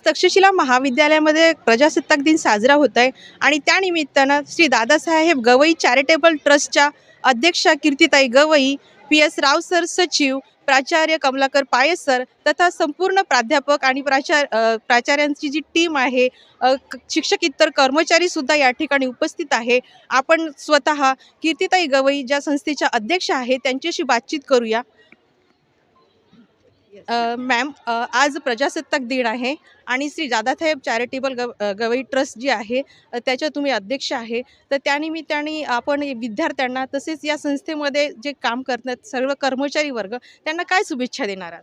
आज तक्षशिला महाविद्यालयामध्ये प्रजासत्ताक दिन साजरा होत आहे आणि त्यानिमित्तानं श्री दादासाहेब गवई चॅरिटेबल ट्रस्टच्या अध्यक्षा Kirtitai Gavai P S Rao sir सचिव प्राचार्य कमलाकर पायस सर तथा संपूर्ण प्राध्यापक आणि प्राचार प्राचार्यांची जी टीम आहे शिक्षक इतर कर्मचारी सुद्धा या ठिकाणी उपस्थित आहे. आपण स्वतः कीर्तिताई गवई ज्या संस्थेच्या अध्यक्ष आहेत त्यांच्याशी बातचीत करूया. मॅम आज प्रजासत्ताक दिन आहे आणि श्री दादासाहेब चॅरिटेबल गव गवई ट्रस्ट जी आहे त्याच्या तुम्ही अध्यक्ष आहे. तर त्यानिमित्ताने आपण विद्यार्थ्यांना तसेच या संस्थेमध्ये जे काम करतात सर्व कर्मचारी वर्ग त्यांना काय शुभेच्छा देणार आहात?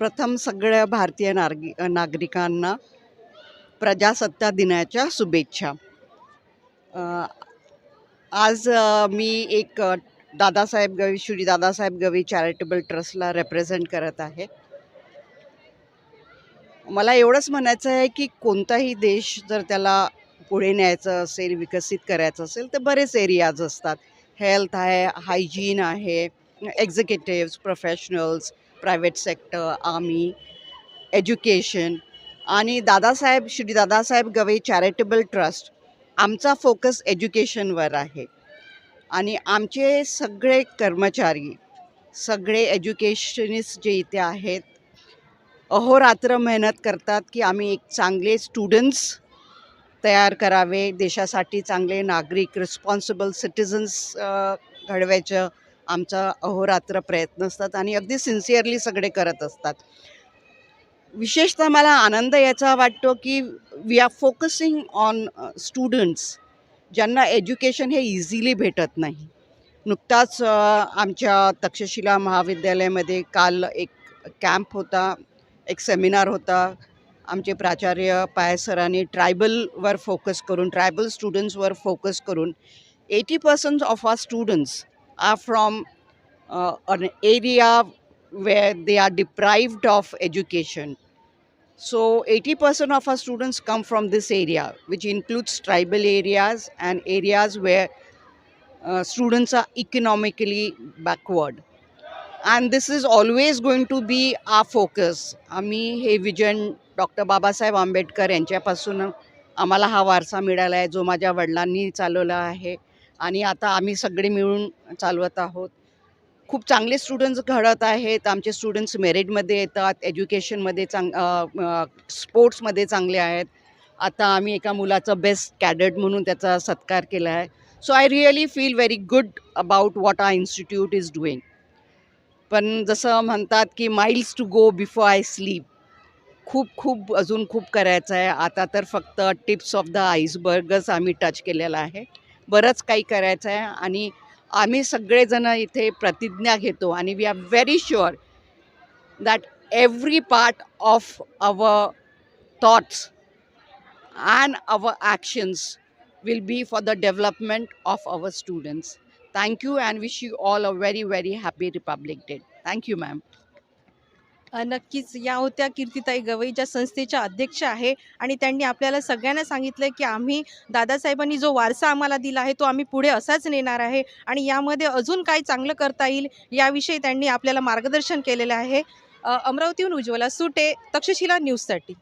प्रथम सगळ्या भारतीय नार्गी नागरिकांना प्रजासत्ताक दिनाच्या शुभेच्छा. आज मी एक दादासाहेब गवी श्री दादासाहेब गवी चॅरिटेबल ट्रस्टला रेप्रेझेंट करत आहे. मला एवढंच म्हणायचं आहे की कोणताही देश जर त्याला पुढे न्यायचं असेल विकसित करायचं असेल तर बरेच एरियाज असतात. हेल्थ आहे हायजीन आहे executives professionals private sector army education आणि दादासाहेब श्री दादासाहेब गवई चॅरिटेबल ट्रस्ट आमचा फोकस एज्युकेशनवर आहे. आणि आमचे सगळे कर्मचारी सगळे एज्युकेशनिस्ट जे इथे आहेत अहोरात्र मेहनत करतात की आम्ही एक चांगले स्टुडंट्स तयार करावे देशासाठी चांगले नागरिक रिस्पॉन्सिबल सिटिझन्स घडवायचं आमचा अहोरात्र प्रयत्न असतात आणि अगदी सिन्सिअरली सगळे करत असतात. विशेषतः मला आनंद याचा वाटतो की we are focusing on students ज्यांना एज्युकेशन हे इझिली भेटत नाही नुकताच आमच्या तक्षशिला महाविद्यालयामध्ये काल एक कॅम्प होता एक सेमिनार होता आमचे प्राचार्य पायसरांनी ट्रायबलवर फोकस करून ट्रायबल स्टुडंट्सवर फोकस करून eighty percent of our students are from an area where they are deprived of education. So 80% of our students come from this area, which includes tribal areas and areas where uh, students are economically backward. And this is always going to be our focus. आम्ही हे vision doctor Babasaheb Ambedkar यांच्यापासून आम्हाला हा वारसा मिळाला आहे जो माझ्या वडिलांनी चालवला आहे आणि आता आम्ही सगळे मिळून चालवत आहोत खूप चांगले स्टुडंट्स घडत आहेत. आमचे स्टुडंट्स मेरिटमध्ये येतात एज्युकेशनमध्ये चांग स्पोर्ट्समध्ये चांगले आहेत. आता आम्ही एका मुलाचं बेस्ट कॅडेट म्हणून त्याचा सत्कार केला आहे. So I really feel very good about what our institute is doing पण जसं म्हणतात की miles to go before I sleep खूप खूप अजून खूप करायचं आहे. आता तर फक्त टिप्स ऑफ द आईसबर्गच आम्ही टच केलेला आहे. बरंच काही करायचं आहे. आणि आम्ही सगळेजण इथे प्रतिज्ञा घेतो आणि we are very sure that every part of our thoughts and our actions will be for the development of our students thank you and wish you all a very very happy Republic Day thank you ma'am uh, नक्कीच या होत्या कीर्तिताई गवई ज्या संस्थेच्या अध्यक्ष आहे. आणि त्यांनी आपल्याला सगळ्यांना सांगितलं की आम्ही दादासाहेबांनी जो वारसा आम्हाला दिला आहे तो आम्ही पुढे असाच नेणार आहे. आणि यामध्ये अजून काय चांगलं करता येईल याविषयी त्यांनी आपल्याला मार्गदर्शन केलेलं आहे. अमरावतीहून उज्ज्वला सुटे तक्षशिला न्यूजसाठी.